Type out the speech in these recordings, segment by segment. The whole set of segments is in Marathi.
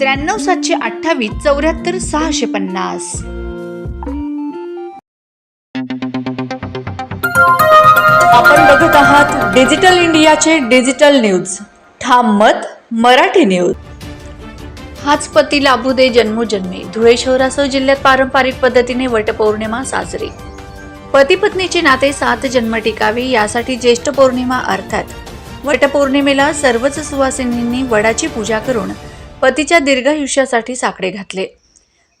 त्र्याण्णव सातशे अठ्ठावीस चौऱ्याहत्तर सहाशे पन्नास. आपण बघत आहात डिजिटल इंडियाचे डिजिटल न्यूज. ठाम मत मराठी न्यूज. हाच पती लाभू दे जन्मोजन्मी. धुळे शहरासह जिल्ह्यात पारंपरिक पद्धतीने वटपौर्णिमा साजरी. पती पत्नीचे नाते सात जन्म टिकावे यासाठी ज्येष्ठ पौर्णिमा अर्थात. वटपौर्णिमेला सर्वच सुवासिनींनी वडाची पूजा करून पतीच्या दीर्घायुष्यासाठी साकडे घातले.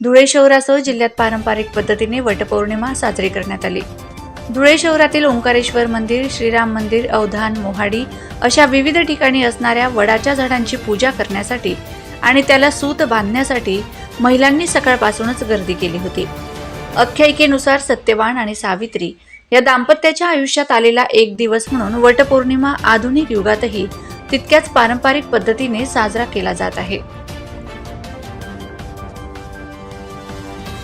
धुळे शहरासह जिल्ह्यात पारंपरिक पद्धतीने वटपौर्णिमा साजरी करण्यात आली. धुळे शहरातील ओंकारेश्वर मंदिर श्रीराम मंदिर अवधान मोहाडी अशा विविध ठिकाणी असणाऱ्या वडाच्या झाडांची पूजा करण्यासाठी आणि त्याला सूत बांधण्यासाठी महिलांनी सकाळपासूनच गर्दी केली होती. आख्यायिकेनुसार सत्यवान आणि सावित्री या दाम्पत्याच्या आयुष्यात आलेला एक दिवस म्हणून वटपौर्णिमा आधुनिक युगातही तितक्याच पारंपरिक पद्धतीने साजरा केला जात आहे.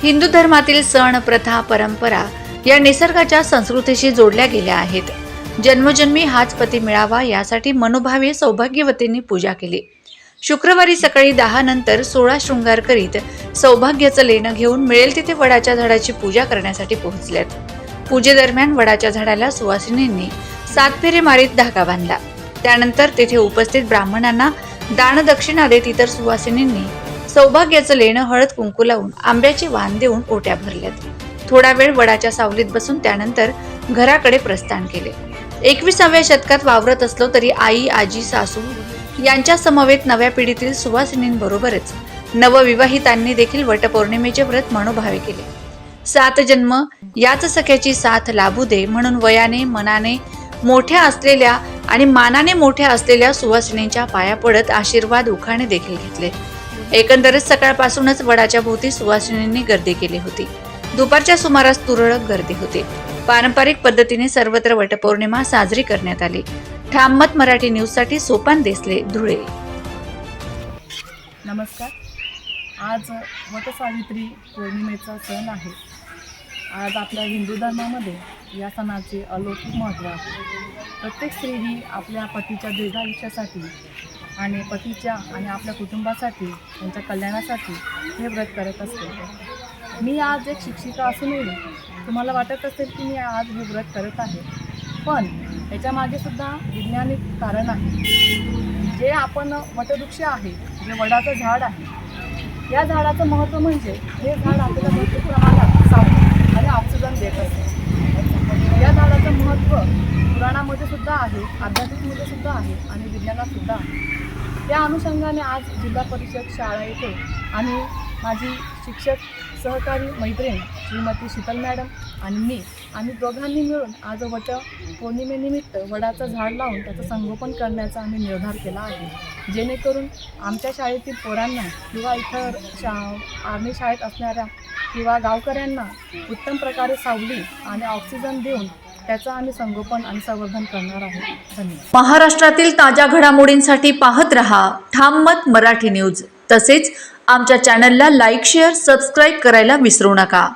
हिंदू धर्मातील सण प्रथा परंपरा या निसर्गाच्या संस्कृतीशी जोडल्या गेल्या आहेत. जन्मजन्मी हाच पती मिळावा यासाठी मनोभावे सौभाग्यवतींनी पूजा केली. शुक्रवारी सकाळी दहा नंतर सोळा शृंगार करीत सौभाग्याचं लेणं घेऊन मिळेल तिथे वडाच्या झाडाची पूजा करण्यासाठी पोहोचल्यात पूजेदरम्यान वडाच्या झाडाला सुवासिनींनी सात फेरे मारीत धागा बांधला. त्यानंतर तेथे उपस्थित ब्राह्मणांना दानदक्षिणा देत इतर सुवासिनींनी सौभाग्याचं लेणं हळद कुंकू लावून आंब्याचे वाण देऊन ओट्या भरल्यात. थोडा वेळ वडाच्या सावलीत बसून त्यानंतर घराकडे प्रस्थान केले. एकविसाव्या शतकात वावरत असलो तरी आई आजी सासू यांच्या समवेत नव्या पिढीतील सुवासिनींबरोबरच नवविवाहितांनी देखील वटपौर्णिमेचे व्रत मनोभावे केले. सात जन्म याच सख्याची साथ लाभू दे म्हणून वयाने मनाने मोठ्या असलेल्या आणि मानाने मोठ्या असलेल्या सुवासिनींच्या पाया पडत आशीर्वाद उखाणे देखील घेतले. एकंदरीत सकाळपासूनच वडाच्या भोवती सुवासिनींनी गर्दी केली होती. दुपारच्या सुमारास तुरळक गर्दी होती. पारंपरिक पद्धतीने सर्वत्र वटपौर्णिमा साजरी करण्यात आली. ठाममत मराठी न्यूजसाठी सोपान देसले धुळे. नमस्कार. आज वटसावित्री पौर्णिमेचा सण आहे. आज आपल्या हिंदू धर्मामध्ये या सणाचे अलौकिक महत्त्व आहे. प्रत्येक स्त्रीही आपल्या पतीच्या दीर्घायुष्यासाठी आणि पतीच्या आणि आपल्या कुटुंबासाठी त्यांच्या कल्याणासाठी हे व्रत करत असते. मी आज एक शिक्षिका असूनही तुम्हाला वाटत असेल की मी आज हे व्रत करत आहे. पण याच्यामागे सुद्धा वैज्ञानिक कारण आहे. जे आपण वटवृक्ष आहे जे वडाचं झाड आहे या झाडाचं महत्त्व म्हणजे हे झाड आपल्याला भरपूर प्रमाणात सावली आणि ऑक्सिजन देत असते. या झाडाचं महत्त्व पुराणामध्ये सुद्धा आहे आध्यात्मिकमध्ये सुद्धा आहे आणि विज्ञानात सुद्धा आहे. त्या अनुषंगाने आज जिल्हा परिषद शाळा येथे आणि माझी शिक्षक सहकारी मैत्रीण श्रीमती शीतल मॅडम आणि मी आम्ही दोघांनी मिळून आज वट पौर्णिमेनिमित्त वडाचं झाड लावून त्याचं संगोपन करण्याचा आम्ही निर्धार केला आहे. जेणेकरून आमच्या शाळेतील पोरांना किंवा इतर शा आर्मी शाळेत असणाऱ्या किंवा गावकऱ्यांना उत्तम प्रकारे सावली आणि ऑक्सिजन देऊन त्याचं आम्ही संगोपन आणि संवर्धन करणार आहोत. धन्यवाद. महाराष्ट्रातील ताज्या घडामोडींसाठी पाहत रहा ठाम मत मराठी न्यूज. तसेच आमच्या चॅनलला लाईक शेअर सबस्क्राईब करायला विसरू नका.